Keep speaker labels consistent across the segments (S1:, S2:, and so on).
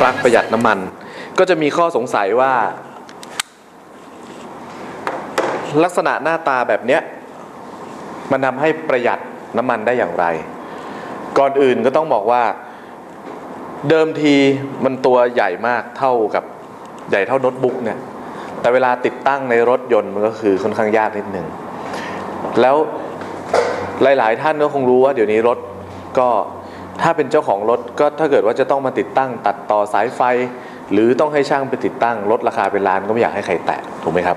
S1: ปลั๊กประหยัดน้ำมัน ก็จะมีข้อสงสัยว่า ลักษณะหน้าตาแบบเนี้ยมันทำให้ประหยัดน้ำมันได้อย่างไร ก่อนอื่นก็ต้องบอกว่า เดิมทีมันตัวใหญ่มากเท่ากับใหญ่เท่าโน้ตบุ๊กเนี่ยแต่เวลาติดตั้งในรถยนต์มันก็คือค่อนข้างยากนิดหนึ่งแล้วหลาย ๆ ท่านก็คงรู้ว่าเดี๋ยวนี้รถก็ ถ้าเป็นเจ้าของรถก็ถ้าเกิดว่าจะต้องมาติดตั้ง ตัดต่อสายไฟ หรือต้องให้ช่างไปติดตั้งรถราคาเป็นล้านก็ไม่อยากให้ใครแตะถูกไหมครับ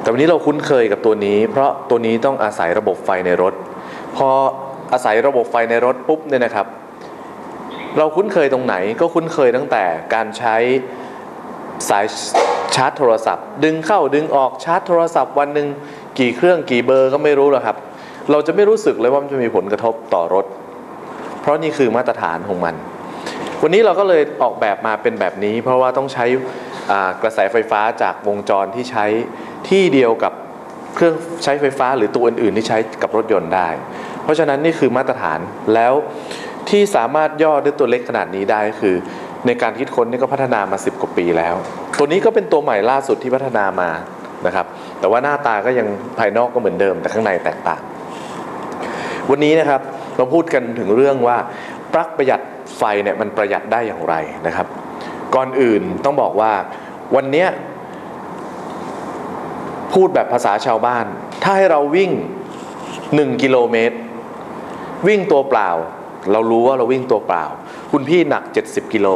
S1: แต่วันนี้เราคุ้นเคยกับตัวนี้ เพราะตัวนี้ต้องอาศัยระบบไฟในรถ พออาศัยระบบไฟในรถปุ๊บเนี่ยนะครับ เราคุ้นเคยตรงไหนก็คุ้นเคยตั้งแต่การใช้สายชาร์จโทรศัพท์ ดึงเข้าดึงออกชาร์จโทรศัพท์วันหนึ่งกี่เครื่องกี่เบอร์ก็ไม่รู้หรอกครับ เราจะไม่รู้สึกเลยว่ามันจะมีผลกระทบต่อรถ เพราะนี่คือมาตรฐานของมัน วันนี้เราก็เลยออกแบบมาเป็นแบบนี้ เพราะว่าต้องใช้กระแสไฟฟ้าจากวงจรที่ใช้ที่เดียวกับเครื่องใช้ไฟฟ้าหรือตัวอื่น ๆ ที่ใช้กับรถยนต์ได้ เพราะฉะนั้นนี่คือมาตรฐานแล้วที่สามารถย่อด้วยตัวเล็กขนาดนี้ได้คือ ในการคิดค้นนี่ก็พัฒนามา 10 กว่าปีแล้ว ตัวนี้ก็เป็นตัวใหม่ล่าสุดที่พัฒนามานะครับ แต่ว่าหน้าตาก็ยังภายนอกก็เหมือนเดิมแต่ข้างในแตกต่าง วันนี้นะครับ เราพูดกันถึงเรื่องว่าปลั๊กประหยัดไฟเนี่ยมันประหยัดได้อย่างไรนะครับ ก่อนอื่นต้องบอกว่าวันนี้พูดแบบภาษาชาวบ้าน ถ้าให้เราวิ่ง 1 กิโลเมตร วิ่งตัวเปล่า เรารู้ว่าเราวิ่งตัวเปล่า คุณพี่หนัก 70 กิโล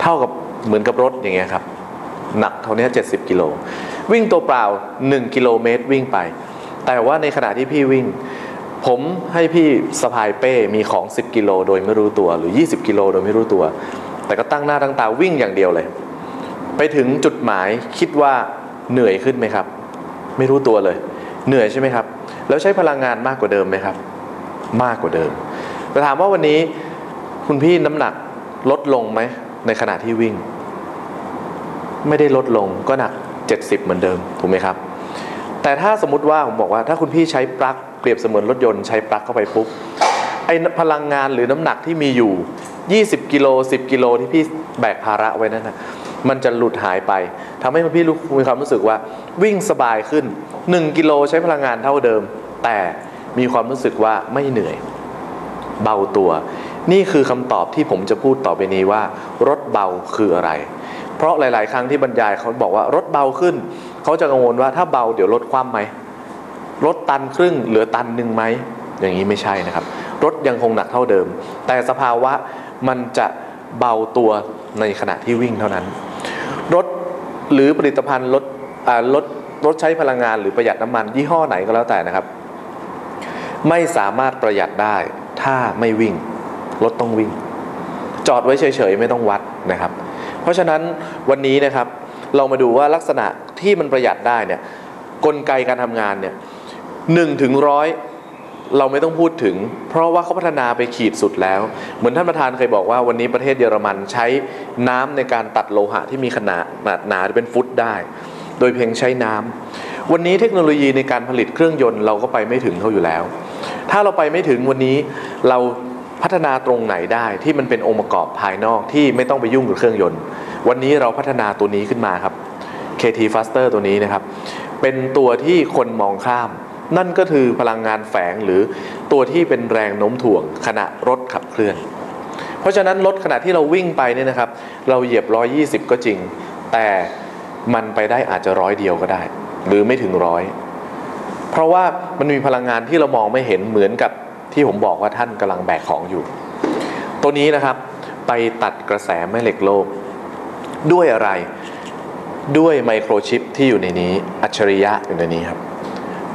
S1: เท่ากับเหมือนกับรถอย่างเงี้ยครับ หนักเท่านี้70 กิโล วิ่งตัวเปล่า 1 กิโลเมตรวิ่งไป แต่ว่าในขณะที่พี่วิ่ง ผมให้พี่สะพายเป้มีของ 10 กิโลโดยไม่รู้ตัวหรือ 20 กิโลโดยไม่รู้ตัว แต่ก็ตั้งหน้าตั้งตาวิ่งอย่างเดียวเลย ไปถึงจุดหมายคิดว่าเหนื่อยขึ้นไหมครับ ไม่รู้ตัวเลย เหนื่อยใช่ไหมครับ แล้วใช้พลังงานมากกว่าเดิมไหมครับ มากกว่าเดิมแต่ถามว่าวันนี้คุณพี่น้ำหนักลดลงไหมในขณะที่วิ่ง ไม่ได้ลดลงก็หนัก 70 เหมือนเดิมถูกไหมครับ แต่ถ้าสมมติว่าผมบอกว่าถ้าคุณพี่ใช้ปลั๊ก รียบเสมือนรถยนต์ใช้ปลั๊กเข้าไปปุ๊บไอพลังงานหรือน้ำหนักที่มีอยู่ 20 กิโล 10 กิโลที่พี่แบกภาระไว้นั่นนะมันจะหลุดหายไปทำให้พี่รู้มีความรู้สึกว่าวิ่งสบายขึ้น 1 กิโลใช้พลังงานเท่าเดิม แต่มีความรู้สึกว่าไม่เหนื่อย เบาตัว นี่คือคำตอบที่ผมจะพูดต่อไปนี้ว่า รถเบาคืออะไร เพราะหลาย ๆ ครั้งที่บรรยายเขาบอกว่ารถเบาขึ้น เขาจะกังวลว่าถ้าเบาเดี๋ยวรถคว่ำไหม รถตันครึ่งเหลือตันหนึ่งไหมอย่างนี้ไม่ใช่นะครับ รถยังคงหนักเท่าเดิม แต่สภาวะมันจะเบาตัวในขณะที่วิ่งเท่านั้น รถหรือผลิตภัณฑ์รถรถรถใช้พลังงานหรือประหยัดน้ำมัน ยี่ห้อไหนก็แล้วแต่นะครับ ไม่สามารถประหยัดได้ถ้าไม่วิ่ง รถต้องวิ่ง จอดไว้เฉยๆ ไม่ต้องวัดนะครับ เพราะฉะนั้นวันนี้นะครับ เรามาดูว่าลักษณะที่มันประหยัดได้เนี่ยกลไกการทำงานเนี่ย หนึ่งถึงร้อยเราไม่ต้องพูดถึง เพราะว่าเขาพัฒนาไปขีดสุดแล้ว เหมือนท่านประธานเคยบอกว่าวันนี้ประเทศเยอรมันใช้น้ำในการตัดโลหะที่มีขนาดหนาเป็นฟุตได้ โดยเพียงใช้น้ำวันนี้เทคโนโลยีในการผลิตเครื่องยนต์เราก็ไปไม่ถึงเขาอยู่แล้ว ถ้าเราไปไม่ถึงวันนี้เราพัฒนาตรงไหนได้ที่มันเป็นองค์ประกอบภายนอกที่ไม่ต้องไปยุ่งกับเครื่องยนต์ วันนี้เราพัฒนาตัวนี้ขึ้นมาครับ KT Faster ตัวนี้นะครับ เป็นตัวที่คนมองข้าม นั่นก็คือพลังงานแฝงหรือตัวที่เป็นแรงโน้มถ่วงขณะรถขับเคลื่อน เพราะฉะนั้นรถขณะที่เราวิ่งไปเนี่ยนะครับ เราเหยียบ 120 ก็จริง แต่มันไปได้อาจจะร้อยเดียวก็ได้ หรือไม่ถึงร้อยเพราะว่ามันมีพลังงานที่เรามองไม่เห็นเหมือนกับที่ผมบอกว่าท่านกำลังแบกของอยู่ ตัวนี้นะครับไปตัดกระแสแม่เหล็กโลก ด้วยอะไรด้วยไมโครชิปที่อยู่ในนี้ อัจฉริยะอยู่ในนี้ครับ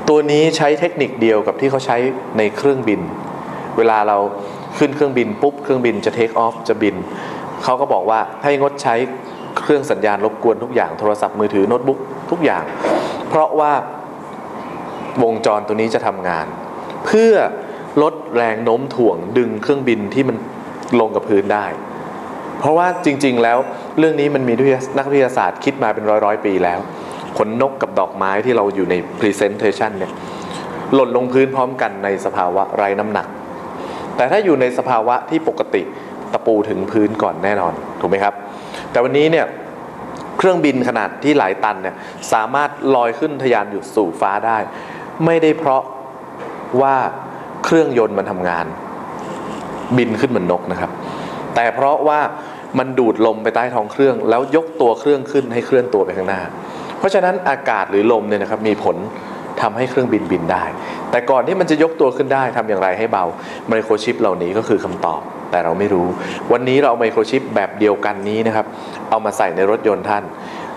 S1: ตัวนี้ใช้เทคนิคเดียวกับที่เขาใช้ในเครื่องบิน เวลาเราขึ้นเครื่องบินปุ๊บเครื่องบินจะเทคออฟจะบินเขาก็บอกว่าให้งดใช้เครื่องสัญญาณรบกวนทุกอย่างโทรศัพท์มือถือโน้ตบุ๊กทุกอย่าง เพราะว่าวงจรตัวนี้จะทำงาน เพื่อลดแรงโน้มถ่วงดึงเครื่องบินที่มันลงกับพื้นได้ เพราะว่าจริง ๆ แล้วเรื่องนี้มันมีนักวิทยาศาสตร์คิดมาเป็นร้อยร้อยๆปีแล้ว ขนนกกับดอกไม้ที่เราอยู่ใน Presentation เนี่ยหล่นลงพื้นพร้อมกันในสภาวะไร้น้ำหนัก แต่ถ้าอยู่ในสภาวะที่ปกติตะปูถึงพื้นก่อนแน่นอนถูกไหมครับ แต่วันนี้เนี่ยเครื่องบินขนาดที่หลายตันเนี่ยสามารถลอยขึ้นทะยานอยู่สู่ฟ้าได้ ไม่ได้เพราะว่าเครื่องยนต์มันทำงาน บินขึ้นเหมือนนกนะครับ แต่เพราะว่ามันดูดลมไปใต้ท้องเครื่อง แล้วยกตัวเครื่องขึ้นให้เคลื่อนตัวไปข้างหน้า เพราะฉะนั้นอากาศหรือลมเนี่ยนะครับมีผลทำให้เครื่องบินบินได้ แต่ก่อนที่มันจะยกตัวขึ้นได้ทำอย่างไรให้เบาไมโครชิปเหล่านี้ก็คือคำตอบ แต่เราไม่รู้ วันนี้เราเอาไมโครชิปแบบเดียวกันนี้นะครับ เอามาใส่ในรถยนต์ท่าน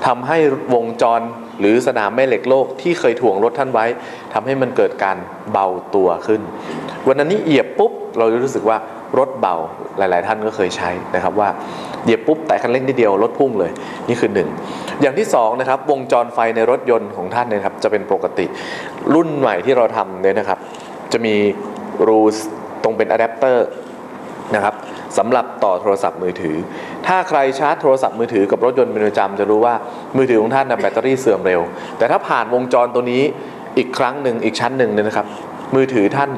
S1: ทำให้วงจรหรือสนามแม่เหล็กโลกที่เคยถ่วงรถท่านไว้ทำให้มันเกิดการเบาตัวขึ้น วันนั้นนี้เหยียบปุ๊บ เราจะรู้สึกว่ารถเบาหลาย ๆ ท่านก็เคยใช้นะครับว่า เหยียบปุ๊บแต่คันเร่งนิดเดียวรถพุ่งเลย นี่คือหนึ่งอย่างที่สองนะครับวงจรไฟในรถยนต์ของท่านเนยครับจะเป็นปกติ รุ่นใหม่ที่เราทำเนี่ยนะครับ จะมีรูตรงเป็นอะแดปเตอร์นะครับสำหรับต่อโทรศัพท์มือถือ ถ้าใครชาร์จโทรศัพท์มือถือกับรถยนต์เป็นประจำจะรู้ว่ามือถือของท่านนะแบตเตอรี่เสื่อมเร็ว แต่ถ้าผ่านวงจรตัวนี้อีกครั้งหนึ่งอีกชั้นหนึ่งเนี่ยนะครับ มือถือท่าน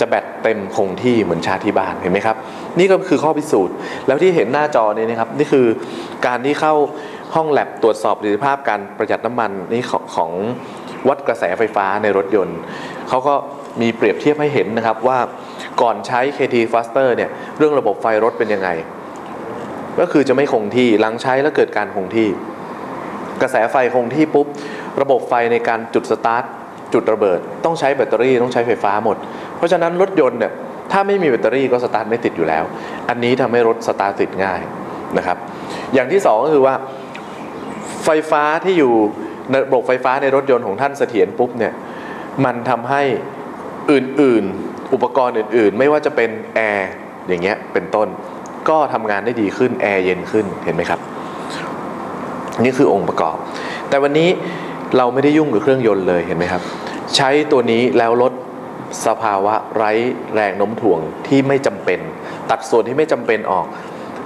S1: จะแบตเต็มคงที่เหมือนชาร์จที่บ้านเห็นไหมครับ นี่ก็คือข้อพิสูจน์ แล้วที่เห็นหน้าจอนี้นะครับนี่คือการที่เข้าห้องแลบตรวจสอบประสิทธิภาพการประหยัดน้ำมันนี่ของของวัดกระแสไฟฟ้าในรถยนต์เขาก็มีเปรียบเทียบให้เห็นนะครับว่าก่อนใช้ KT Faster เนี่ยเรื่องระบบไฟรถเป็นยังไง ก็คือจะไม่คงที่หลังใช้แล้วเกิดการคงที่ กระแสไฟคงที่ปุ๊บ ระบบไฟในการจุดสตาร์ทจุดระเบิด ต้องใช้แบตเตอรี่ต้องใช้ไฟฟ้าหมด เพราะฉะนั้นรถยนต์เนี่ยถ้าไม่มีแบตเตอรี่ก็สตาร์ทไม่ติดอยู่แล้ว อันนี้ทำให้รถสตาร์ทติดง่ายนะครับ อย่างที่สองก็คือว่าไฟฟ้าที่อยู่ในระบบไฟฟ้าในรถยนต์ของท่านเสถียรปุ๊บเนี่ยมันทำให้อื่นๆ อุปกรณ์อื่นๆ ไม่ว่าจะเป็นแอร์อย่างเงี้ยเป็นต้นก็ทำงานได้ดีขึ้นแอร์เย็นขึ้นเห็นไหมครับ นี่คือองค์ประกอบ แต่วันนี้เราไม่ได้ยุ่งกับเครื่องยนต์เลยเห็นไหมครับ ใช้ตัวนี้แล้วลด สภาวะไร้แรงโน้มถ่วงที่ไม่จำเป็น ตัดส่วนที่ไม่จำเป็นออก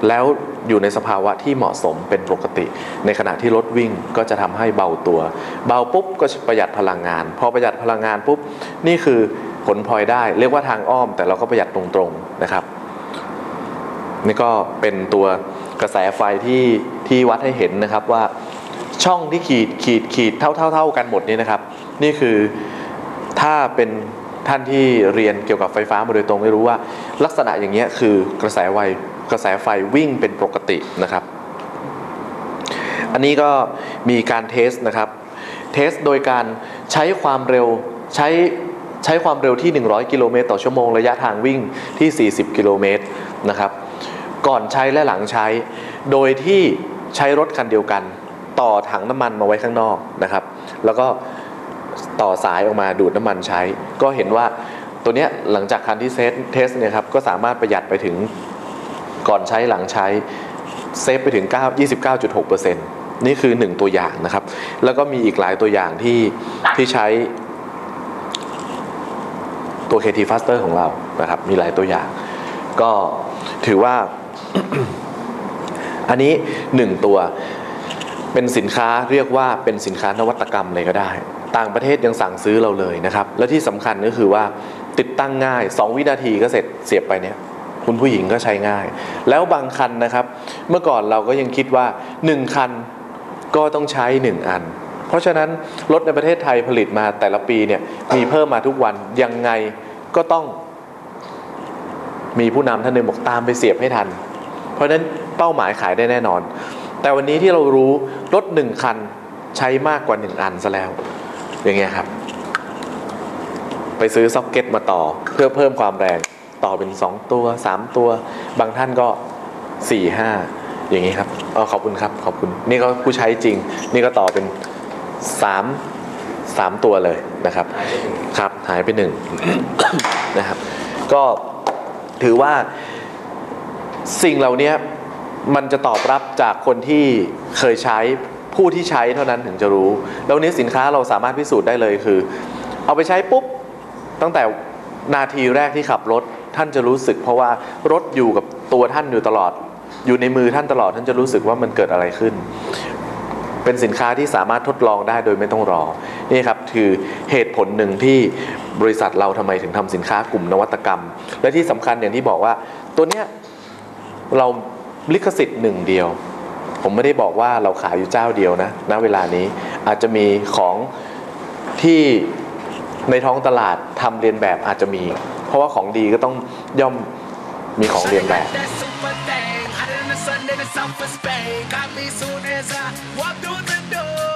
S1: แล้วอยู่ในสภาวะที่เหมาะสมเป็นปกติ ในขณะที่รถวิ่งก็จะทำให้เบาตัว เบาปุ๊บก็ประหยัดพลังงาน พอประหยัดพลังงานปุ๊บนี่คือผลพลอยได้ เรียกว่าทางอ้อม แต่เราก็ประหยัดตรงๆนะครับนี่ก็เป็นตัวกระแสไฟที่ที่วัดให้เห็นนะครับว่าช่องที่ขีดขีดขีดเท่าเท่าเท่ากันหมดนี้นะครับ นี่คือถ้าเป็น ท่านที่เรียนเกี่ยวกับไฟฟ้ามาโดยตรงไม่รู้ว่า ลักษณะอย่างเงี้ยคือกระแสไฟกระแสไฟวิ่งเป็นปกตินะครับ อันนี้ก็มีการเทสนะครับ เทสโดยการใช้ความเร็วใช้ใช้ความเร็วที่ 100 กิโลเมตรต่อชั่วโมง ระยะทางวิ่งที่ 40 กิโลเมตรนะครับ ก่อนใช้และหลังใช้ โดยที่ใช้รถคันเดียวกัน ต่อถังน้ำมันมาไว้ข้างนอกนะครับ แล้วก็ ต่อสายออกมาดูดน้ำมันใช้ ก็เห็นว่าตัวเนี้ยหลังจากคันที่เซตเทสเนี่ยครับก็สามารถประหยัดไปถึงก่อนใช้หลังใช้เซฟไปถึง9 29.6%นี่คือ 1 ตัวอย่างนะครับ แล้วก็มีอีกหลายตัวอย่างที่ที่ใช้ตัว KT Faster ของเรานะครับ มีหลายตัวอย่าง ก็ถือว่า อันนี้หนึ่งตัว เป็นสินค้าเรียกว่าเป็นสินค้านวัตกรรมเลยก็ได้ ต่างประเทศยังสั่งซื้อเราเลยนะครับ และที่สำคัญก็คือว่าติดตั้งง่าย 2 วินาทีก็เสร็จเสียบไปเนี่ยคุณผู้หญิงก็ใช้ง่าย แล้วบางคันนะครับ เมื่อก่อนเราก็ยังคิดว่า 1 คันก็ต้องใช้ 1 อัน เพราะฉะนั้นรถในประเทศไทยผลิตมาแต่ละปีเนี่ยมีเพิ่มมาทุกวันยังไงก็ต้อง มีผู้นำท่านหนึ่งบอกตามไปเสียบให้ทัน เพราะฉะนั้นเป้าหมายขายได้แน่นอน แต่วันนี้ที่เรารู้รถหนึ่งคันใช้มากกว่าหนึ่งอันซะแล้ว อย่างเงี้ยครับ ไปซื้อซ็อกเก็ตมาต่อ เพื่อเพิ่มความแรงต่อเป็น2ตัว3ตัว บางท่านก็4 5อย่างนี้ครับเออขอบคุณครับ ขอบคุณ นี่ก็ผู้ใช้จริง นี่ก็ต่อเป็น3 3ตัวเลยนะครับ ครับ หายไปหนึ่งนะครับ ก็ถือว่าสิ่งเหล่านี้ มันจะตอบรับจากคนที่เคยใช้ผู้ที่ใช้เท่านั้นถึงจะรู้ แล้วนี้สินค้าเราสามารถพิสูจน์ได้เลยคือ เอาไปใช้ปุ๊บ ตั้งแต่นาทีแรกที่ขับรถท่านจะรู้สึก เพราะว่ารถอยู่กับตัวท่านอยู่ตลอด อยู่ในมือท่านตลอดท่านจะรู้สึกว่ามันเกิดอะไรขึ้น เป็นสินค้าที่สามารถทดลองได้โดยไม่ต้องรอ นี่ครับคือเหตุผลหนึ่งที่บริษัทเราทำไมถึงทำสินค้ากลุ่มนวัตกรรม และที่สำคัญอย่างที่บอกว่า ตัวเนี้ยเรา ลิขสิทธิ์หนึ่งเดียว ผมไม่ได้บอกว่าเราขายอยู่เจ้าเดียวนะณเวลานี้อาจจะมีของที่ในท้องตลาดทำเรียนแบบอาจจะมี เพราะว่าของดีก็ต้องย่อมมีของเรียนแบบ
S2: That super thing, hotter than the sun in the south of Spain. Got me soon as I walk through the door.